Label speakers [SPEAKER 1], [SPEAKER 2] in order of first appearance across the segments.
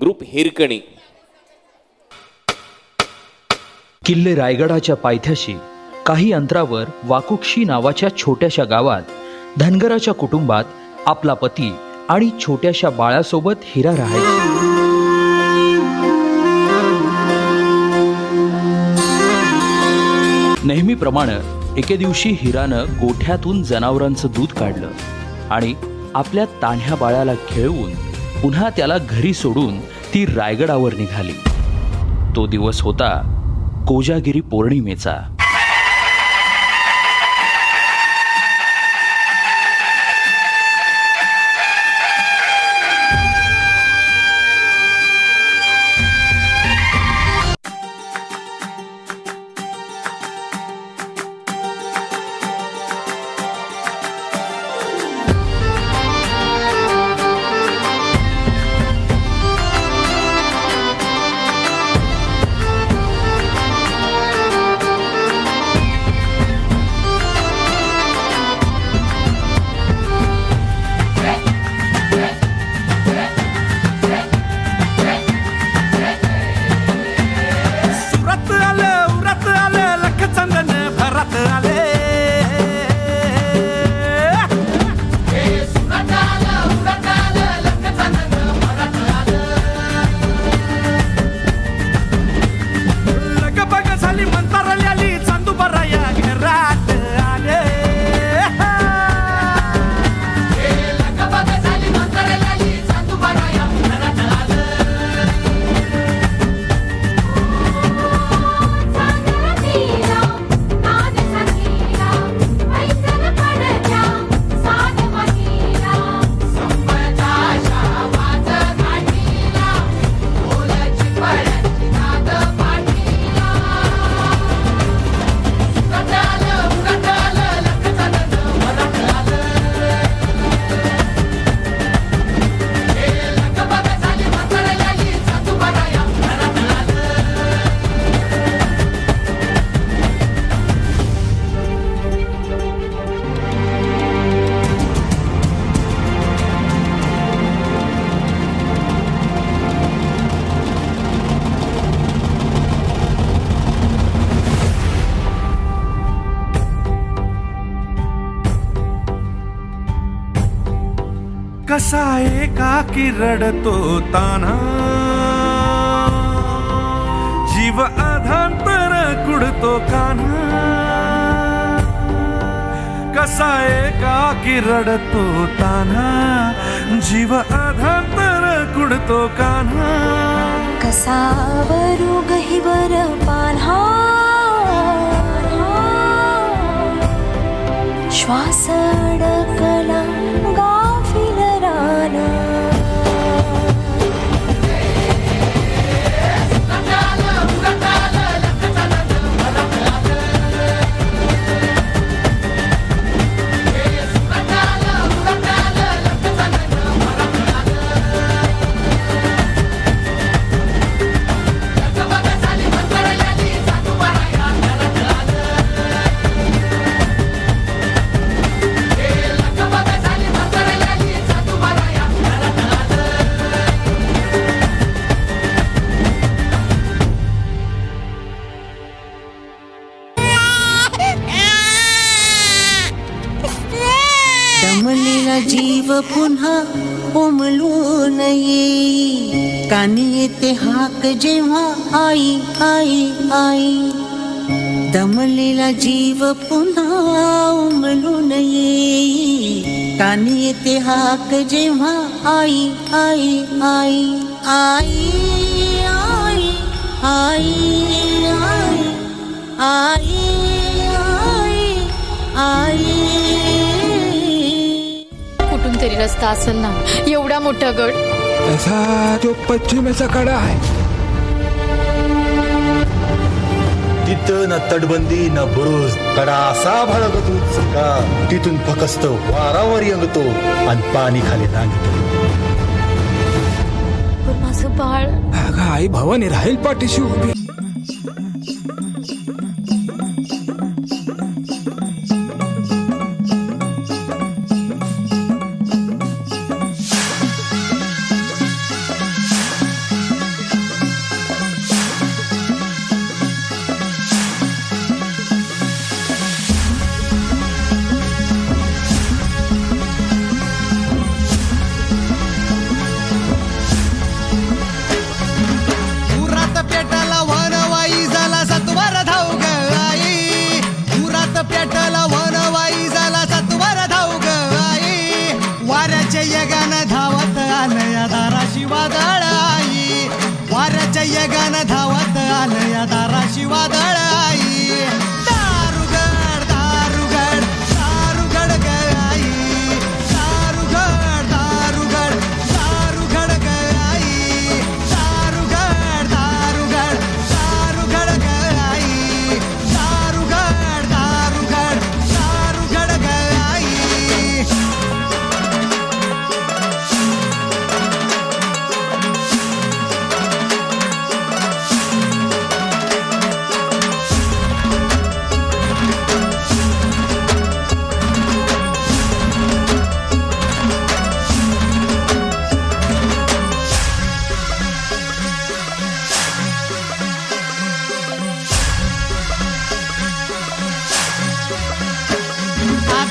[SPEAKER 1] Group Hirkani.
[SPEAKER 2] किल्ले रायगडाच्या पायथ्याशी काही अंतरावर वाकुक्षी नावाच्या छोट्याशा गावात धनगराच्या कुटुंबात आपला पती आणि छोट्याशा बाळासोबत हिरा राहायची. नेहमीप्रमाणे एके दिवशी हिरानं गोठ्यातून जनावरांचं दूध काढलं आणि आपल्या तान्ह्या बाळाला खेळवून पुन्हा त्याला घरी सोडून ती रायगडावर निघाली. तो दिवस होता कोजागिरी पौर्णिमेचा.
[SPEAKER 3] कसा एकाकी रडतो ताना? जीव अधांतर कुडतो कान्हा कसा एकाकी रडतो ताना? जीव अधांतर कुडतो कान्हा
[SPEAKER 4] कसावरू गहिवर पान्हा? श्वास अडकला
[SPEAKER 5] दमलेला जीव पुन्हा उमलून येई कानी येते हाक जेव्हा आई आई आई। दमलेला जीव पुन्हा उमलून येई कानी येते हाक जेव्हा आई आई। आई आई आई आई आई आई आई।
[SPEAKER 6] तरी रस्ता असेल ना एवढा मोठा गड.
[SPEAKER 7] तसा तो पश्चिमेचा कडा आहे.
[SPEAKER 8] तिथं ना तटबंदी ना बुरुज कडा असा भडकत का तिथून फकस्त वारावर यंगतो आणि पाणी खाली नांगतो
[SPEAKER 6] पण माझं बाळ
[SPEAKER 7] अगं आई भवानी राहील पाठीशी उभी.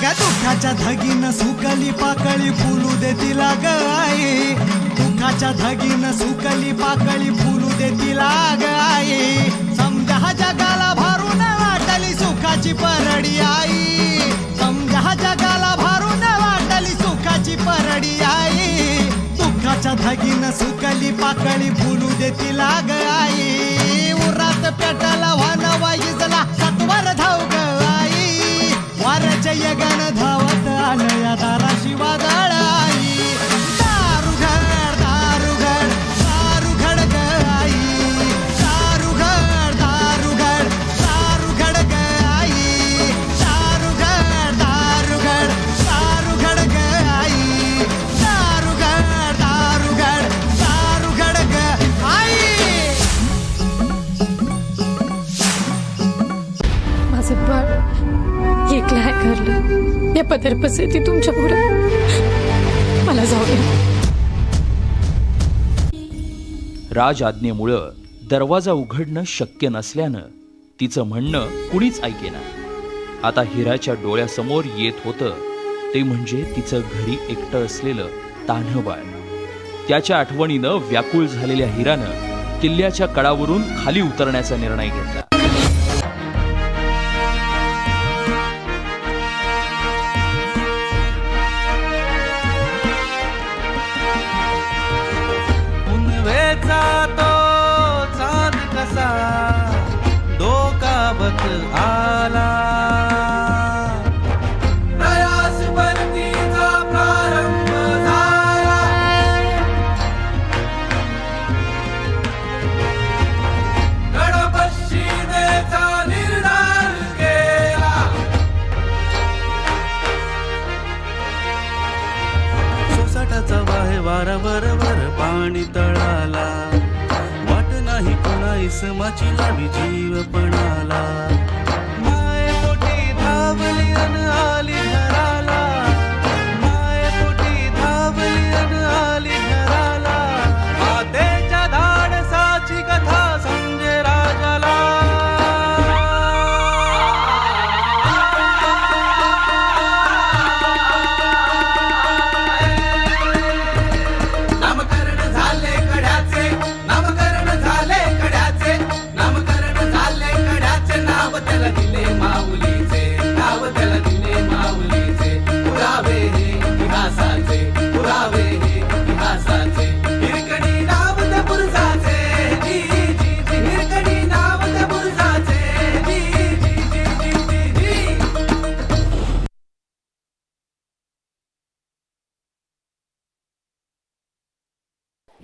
[SPEAKER 9] आगा दुःखाच्या धगीन सुकली पाकळी फुलू दे तिला ग आई. दुःखाच्या धगीन सुकली पाकळी फुलू दे तिला ग आई. समजा जगाला भारून वाटली सुखाची परडी आई. समजा जगाला भारून वाटली सुखाची परडी आई. दुःखाच्या धगीन सुकली पाकळी फुलू दे तिला ग आई. उरात पेटाला वान वाऱ्याच्या यगान धावत
[SPEAKER 6] घरलं या पदर पसरती तुमच्यापुढे. मला जाऊ
[SPEAKER 10] राज आज्ञेमुळं दरवाजा उघडणं शक्य नसल्यानं तिचं म्हणणं कुणीच ऐकेना. आता हिराच्या डोळ्यासमोर येत होतं ते म्हणजे तिचं घरी एकटं असलेलं तान्हं बाळ त्याच्या आठवणीनं व्याकुळ झालेल्या हिरानं किल्ल्याच्या कडावरून खाली उतरण्याचा निर्णय घेतला.
[SPEAKER 9] वाटाचा वाहे वारा वरवर पाणी तळाला. वाट नाही कोणा इसमाची लावी जीव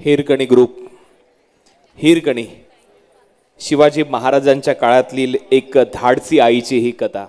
[SPEAKER 11] हिरकणी ग्रुप. हिरकणी. शिवाजी महाराजांच्या काळातली एक धाडसी आईची ही कथा.